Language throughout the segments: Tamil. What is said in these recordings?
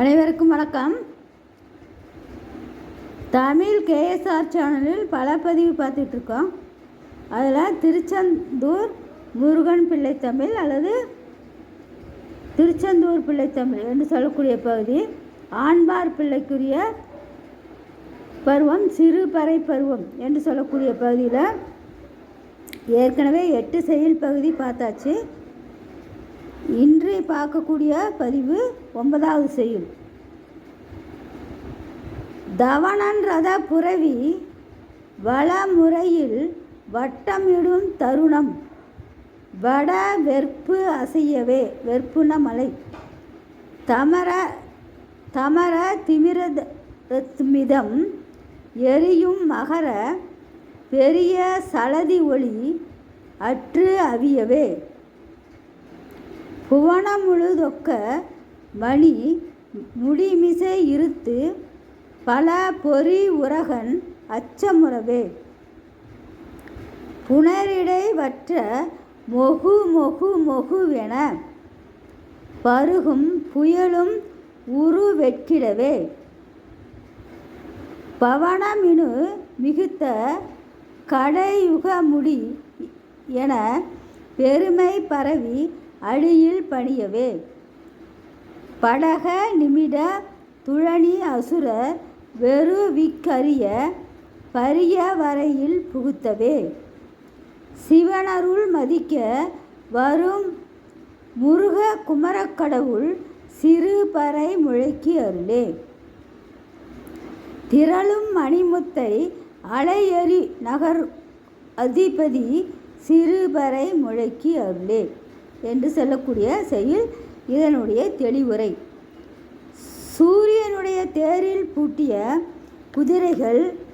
அனைவருக்கும் வணக்கம். தமிழ் கேஎஸ்ஆர் சேனலில் பல பதிவு பார்த்துட்ருக்கோம். அதில் திருச்செந்தூர் முருகன் பிள்ளை தமிழ் அல்லது திருச்செந்தூர் பிள்ளை தமிழ் என்று சொல்லக்கூடிய பகுதி. ஆண்பார் பிள்ளைக்குரிய பருவம் சிறுபறை பருவம் என்று சொல்லக்கூடிய பகுதியில் ஏற்கனவே எட்டு செயல் பகுதி பார்த்தாச்சு. இன்று பார்க்கக்கூடிய பதிவு ஒன்பதாவது செய்யுள். தவணன் ரத புரவி வளமுறையில் வட்டமிடும் தருணம். வட வெற்பு அசையவே வெற்புன மலை. தமர தமர திமிரத்மிதம் எரியும் மகர பெரிய சலதி ஒளி அற்று அவியவே. புவனமுழுதொக்க மணி முடிமிசை இருத்து பல பொறி உரகன் அச்சமுறவே. புனரிடைவற்ற மொகு மொகு மொகுவென பருகும் புயலும் உருவெட்கிடவே பவனமினு மிகுத்த கடையுகமுடி என பெருமை பரவி அடியில் பணியவே படக நிமிட துழனி அசுரர் வெறுவிக்கரிய பரிய வரையில் புகுத்தவே. சிவனருள் மதிக்க வரும் முருக குமரக்கடவுள் சிறுபறை முழக்கி அருளே. திரளும் மணிமுத்தை அலையறி நகர் அதிபதி சிறுபறை முழக்கி அருளே. என்று சொல்லக்கூடிய செயல் இதனுடைய தெளிவுரை. சூரியனுடைய தேரில் பூட்டிய குதிரைகள்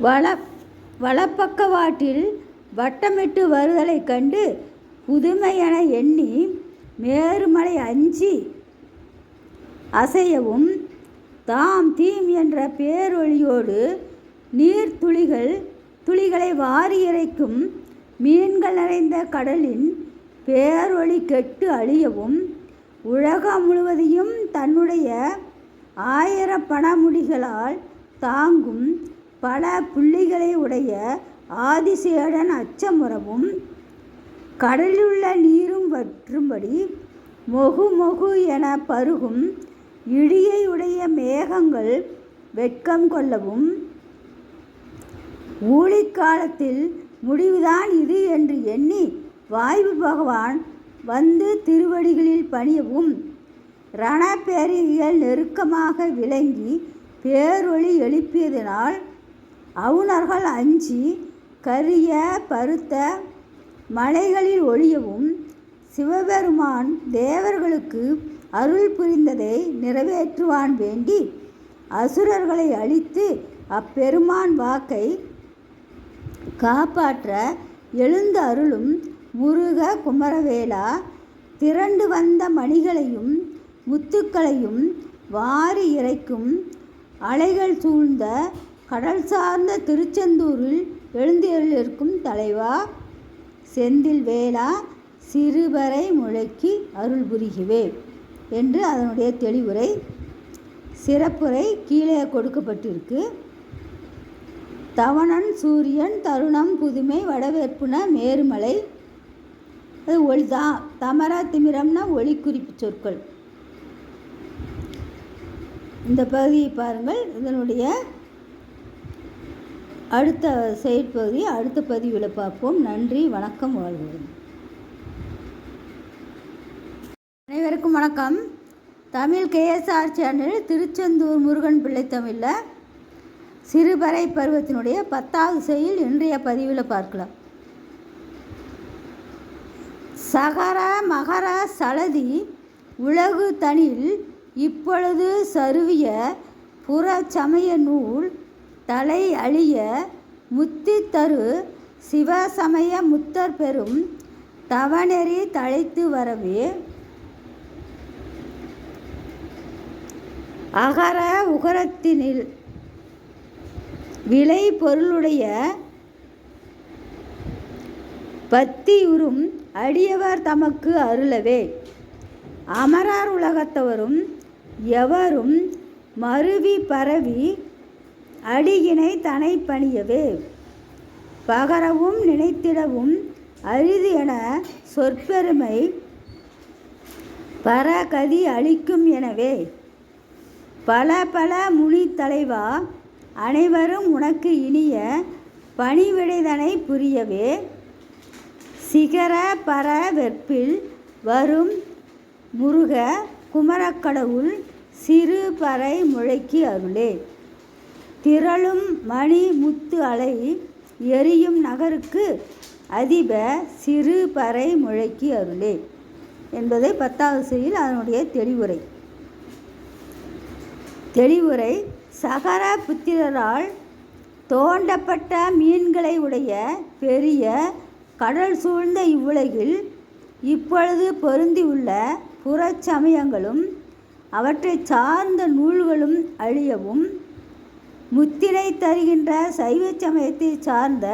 வள வலப்பக்கவாட்டில் வட்டமிட்டு வருதலைக் கண்டு புதுமையென எண்ணி மேருமலை அஞ்சி அசையவும் தாம் தீம் என்ற பேரொழியோடு நீர்த்துளிகள் துளிகளை வாரி இறைக்கும் மீன்கள் நிறைந்த கடலின் பேரொளி கெட்டு அழியவும் உலகம் முழுவதையும் தன்னுடைய ஆயிர பணமுடிகளால் தாங்கும் பல புள்ளிகளை உடைய ஆதிசேடன் அச்சமுறவும் கடலிலுள்ள நீரும் வற்றும்படி மொகு மொகு என பருகும் இடியையுடைய மேகங்கள் வெட்கம் கொள்ளவும். ஊழிக்காலத்தில் முடிவுதான் இது என்று எண்ணி வாய்வு பகவான் வந்து திருவடிகளில் பணியவும். ரணப்பேரிகள் நெருக்கமாக விளங்கி பேரொளி எழுப்பியதினால் அவுணர்கள் அஞ்சி கரிய பருத்த மலைகளில் ஒழியவும் சிவபெருமான் தேவர்களுக்கு அருள் புரிந்ததை நிறைவேற்றுவான் வேண்டி அசுரர்களை அழித்து அப்பெருமான் வாக்கை காப்பாற்ற எழுந்து அருளும் முருக குமரவேலா திரண்டு வந்த மணிகளையும் முத்துக்களையும் வாரி இறைக்கும் அலைகள் சூழ்ந்த கடல் சார்ந்த திருச்செந்தூரில் எழுந்தருளிருக்கும் தலைவா செந்தில் வேளா சிறுவரை முழக்கி அருள் புரிகுவே என்று அதனுடைய தெளிவுரை சிறப்புரை கீழே கொடுக்கப்பட்டிருக்கு. தவணன் சூரியன் தருணம் புதுமை வடவேற்புன மேருமலை. அது ஒளி தா தமரா திமிரம்னா ஒளி குறிப்பு சொற்கள். இந்த பகுதியை பாருங்கள். இதனுடைய அடுத்த செயற்பகுதி அடுத்த பதிவில் பார்ப்போம். நன்றி வணக்கம் வாழ்வோம் அனைவருக்கும் வணக்கம். தமிழ் கேஎஸ்ஆர் சேனல் திருச்செந்தூர் முருகன் பிள்ளை தமிழில். சிறுபறை பருவத்தினுடைய பத்தாவது செயல் இன்றைய பதிவில் பார்க்கலாம். சகர மகர சலதி உலகு தனில் இப்பொழுது சருவிய புறச்சமய நூல் தலை அழிய முத்தி தரு சிவசமய முத்தர் பெறும் தவநெறி தழைத்து வரவே. அகர உகரத்தினில் விளை பொருளுடைய பத்தியுறும் அடியவர் தமக்கு அருளவே. அமரார் உலகத்தவரும் எவரும் மருவி பரவி அடியினை தனை பணியவே பகரவும் நினைத்திடவும் அரிது என சொற்பெருமை பரகதி அளிக்கும் எனவே. பல பல முனி தலைவா அனைவரும் உனக்கு இனிய பணிவிடைதனை புரியவே. சிகர பர வெற்பில் வரும் முருக குமரக்கடவுள் சிறு பறை முளைக்கு அருளே. திரளும் மணி முத்து அலை எரியும் நகருக்கு அதிப சிறு பறை முழக்கி அருளே. என்பதை பத்தாவது செய்யில் அதனுடைய தெளிவுரை. தெளிவுரை சகர புத்திரரால் தோண்டப்பட்ட மீன்களை உடைய பெரிய கடல் சூழ்ந்த இவ்வுலகில் இப்பொழுது பொருந்தியுள்ள புறச்சமயங்களும் அவற்றை சார்ந்த நூல்களும் அழியவும் முத்தினை தருகின்ற சைவ சமயத்தை சார்ந்த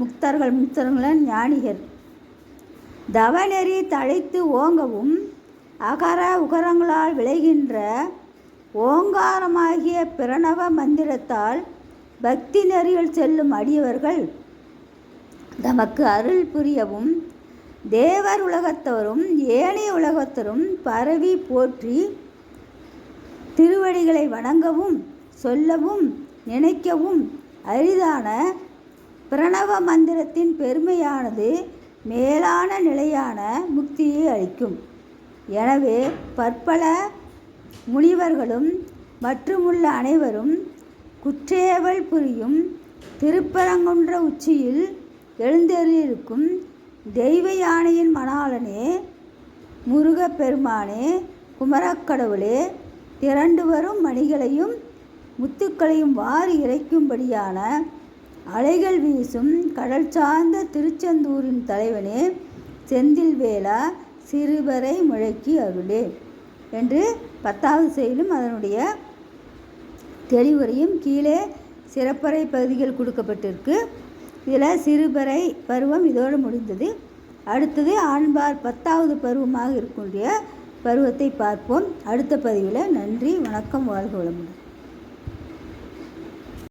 முக்தர்கள் முக்தர்கள் ஞானிகள். தவநெறி தழைத்து ஓங்கவும் அகர உகரங்களால் விளைகின்ற ஓங்காரமாகிய பிரணவ மந்திரத்தால் பக்தி நெறியில் செல்லும் அடியவர்கள். தமக்கு அருள் புரியவும் தேவர் உலகத்தவரும் ஏனைய உலகத்தரும் பரவி போற்றி திருவடிகளை வணங்கவும் சொல்லவும் நினைக்கவும். அரிதான பிரணவ மந்திரத்தின் பெருமையானது மேலான நிலையான முக்தியை அளிக்கும். எனவே பற்பல முனிவர்களும் மற்றுமுள்ள அனைவரும் குற்றேவல் புரியும் திருப்பரங்குன்ற உச்சியில் எழுந்தருளிருக்கும் தெய்வ யானையின் மணாளனே முருகப்பெருமானே குமரக்கடவுளே திரண்டு வரும் மணிகளையும் முத்துக்களையும் வாரி இறைக்கும்படியான அலைகள் வீசும் கடல் சார்ந்த திருச்செந்தூரின் தலைவனே செந்தில் வேளா சிறுபறை முழக்கி அருளே என்று பத்தாவது செயலும் அதனுடைய தெளிவுரையும் கீழே சிறப்பறை பகுதிகள் கொடுக்கப்பட்டிருக்கு. இதில் சிறுபறை பருவம் இதோடு முடிந்தது. அடுத்தது ஆண்பார் பத்தாவது பருவமாக இருக்கக்கூடிய பருவத்தை பார்ப்போம். அடுத்த பதிவில் நன்றி வணக்கம் வாழ்க வளமுடன்.